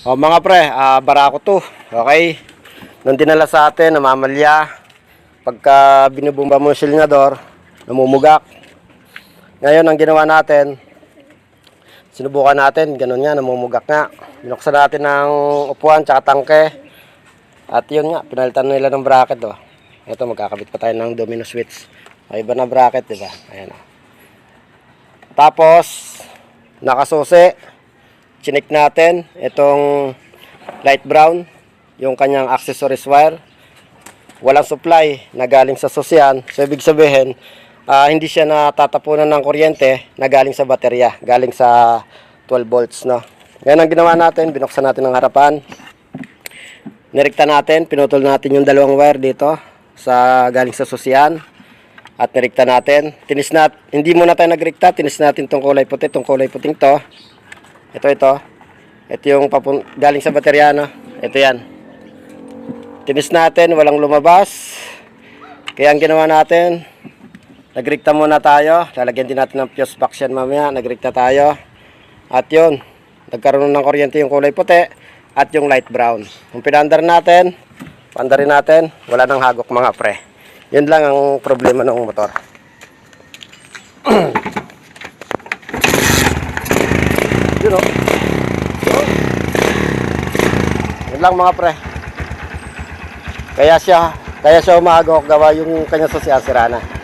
O mga pre, ah, barako to. Okay? Nung dinala sa atin, namamalya. Pagka binubumba mo yung silinador, namumugak. Ngayon, ang ginawa natin, sinubukan natin, ganun nga, namumugak nga. Binuksan natin ng upuan, tsaka tangke. At yun nga, pinalitan nila ng bracket, oh. Ito, magkakabit pa tayo ng domino switch. May iba na bracket, di ba? Ayan, oh. Tapos, nakasusi. Chinik natin itong light brown, yung kanyang accessories wire. Walang supply na galing sa susyan. So, ibig sabihin, ah, hindi siya natatapunan ng kuryente na galing sa baterya, galing sa 12 volts, no? Ngayon ang ginawa natin, binuksan natin ang harapan. Nirikta natin, pinutol natin yung dalawang wire dito sa galing sa susyan. At nirikta natin. Tinis nat, hindi muna tayo nagrikta, tinis natin tong kulay puti, tong kulay puting to. Ito, ito. Ito yung papun galing sa baterya, no? Ito yan. Tinis natin, walang lumabas. Kaya ang ginawa natin, nagrikta muna tayo. Lalagyan din natin ng fuse box yan mamaya. Nagrikta tayo. At yun, nagkaroon ng kuryente yung kulay puti at yung light brown. Kung pinandar natin, pandarin natin, wala nang hagok mga pre. Yun lang ang problema ng motor. Yun o. Yun lang mga pre. Kaya siya, kaya siya umahagok gawa yung kanya sa sira na.